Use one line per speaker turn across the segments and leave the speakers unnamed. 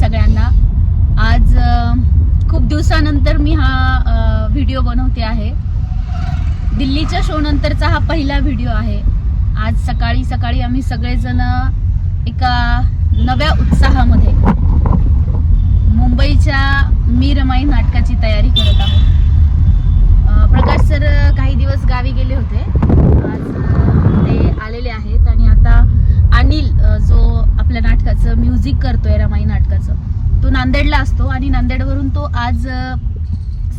सगळ्यांना. आज खूप दिवसानंतर मी हा व्हिडिओ बनवते आहे. दिल्लीच्या शो नंतरचा हा पहिला व्हिडिओ आहे. आज सकाळी सकाळी आम्ही सगळेजण एका नव्या उत्साहामध्ये मुंबईच्या मी रमाई नाटकाची तयारी करत आहोत अ, प्रकाश सर काही दिवस गावी गेले होते आज अ, ते आलेले आहेत आणि आता अनिल अ, जो आपल्या नाटकाचं म्युझिक करतोय रमाई नाटकाचं. तो नांदेडला असतो आणि नांदेडवरून तो आज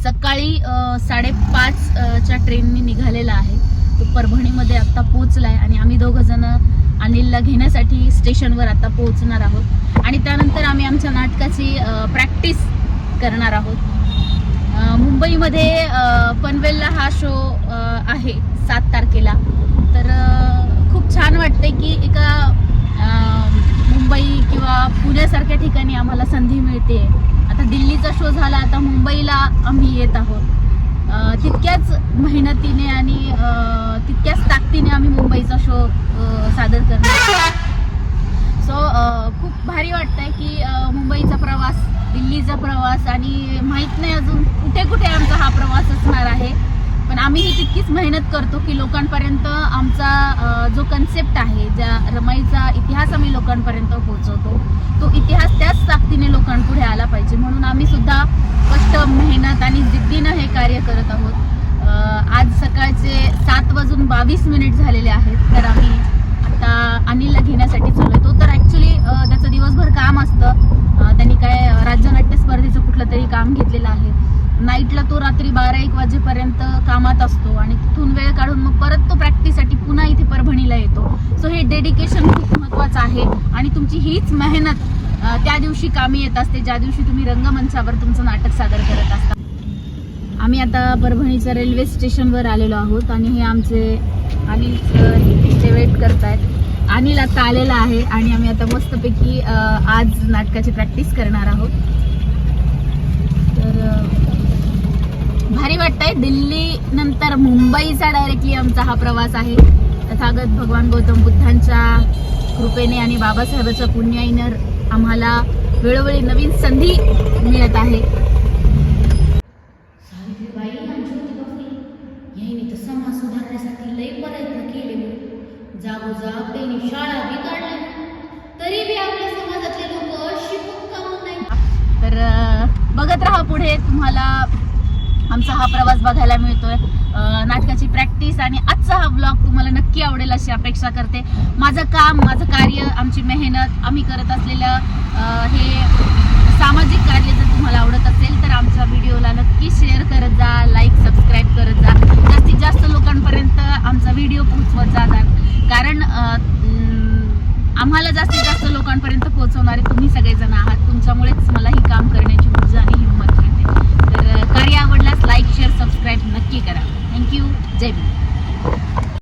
सकाळी साडेपाचच्या साडेपाच च्या निघालेला आहे. तो परभणीमध्ये आत्ता पोहोचलाय आणि आम्ही दोघं जण अनिलला घेण्यासाठी स्टेशनवर आता पोहोचणार आहोत. आणि त्यानंतर आम्ही आमच्या नाटकाची प्रॅक्टिस करणार आहोत. मुंबईमध्ये पनवेलला हा शो आहे सात तारखेला. तर खूप छान वाटते की एका ठिकाणी आम्हाला संधी मिळते. आता दिल्लीचा शो झाला आता मुंबईला आम्ही येत आहोत. तितक्याच मेहनतीने आणि तितक्याच ताकदीने आम्ही मुंबईचा शो सादर करणार सो खूप भारी वाटतंय की मुंबईचा प्रवास दिल्लीचा प्रवास आणि माहीत नाही अजून कुठे कुठे आमचा हा प्रवास असणार आहे. पण आम्ही ही तितकीच मेहनत करतो की लोकांपर्यंत आमचा जो कन्सेप्ट आहे ज्या रमाईचा इतिहास आम्ही लोकांपर्यंत पोहोचवतो. त्याच लोकांपुढे आला पाहिजे. म्हणून आम्ही सुद्धा कष्ट मेहनत आणि जिद्दीनं हे कार्य करत आहोत. आज सकाळचे सात वाजून बावीस मिनिट झालेले आहेत. तर आम्ही आता अनिलला घेण्यासाठी चाललोय तो तर ॲक्च्युली त्याचं दिवसभर काम असतं. त्यांनी काय राज्यनाट्य स्पर्धेचं कुठलं तरी काम घेतलेलं आहे. नाईटला तो रात्री बारा एक वाजेपर्यंत कामात असतो आणि तिथून वेळ काढून मग परत तो प्रॅक्टिससाठी पुन्हा इथे परभणीला येतो. सो हे डेडिकेशन खूप महत्त्वाचं आहे. आणि तुमची हीच मेहनत त्या दिवशी कामी येत असते ज्या दिवशी तुम्ही रंगमंचावर तुमचं नाटक सादर करत असता. आम्ही आता परभणीच्या रेल्वे स्टेशनवर आलेलो आहोत आणि हे आमचे अनिल सर ते वेट करतायत. अनिल आता आलेला आहे आणि आम्ही आता मस्तपैकी आज नाटकाची प्रॅक्टिस करणार आहोत. तर भारी वाटतंय. दिल्ली नंतर मुंबईचा डायरेक्टली आमचा हा प्रवास आहे. तथागत भगवान गौतम बुद्धांच्या कृपेने आणि बाबासाहेबाच्या पुण्याईनं आम्हाला वेळोवेळी नवीन संधी मिळत आहे. तर बघत राहा पुढे तुम्हाला आमचा हा प्रवास बघायला मिळतोय. नाटकाची आणि आजचा हा ब्लॉग तुम्हाला नक्की आवडेल अशी अपेक्षा करते. माझं काम माझं कार्य आमची मेहनत आम्ही करत असलेलं हे सामाजिक कार्य जर तुम्हाला आवडत असेल तर आमच्या व्हिडिओला नक्की शेअर करत जा लाईक सबस्क्राईब करत जा. जास्तीत जास्त लोकांपर्यंत आमचा व्हिडिओ पोहोचवत जा. कारण आम्हाला जास्तीत जास्त लोकांपर्यंत पोहोचवणारे तुम्ही सगळेजण आहात. तुमच्यामुळेच मला ही काम करण्याची उर्जा आणि हिंमत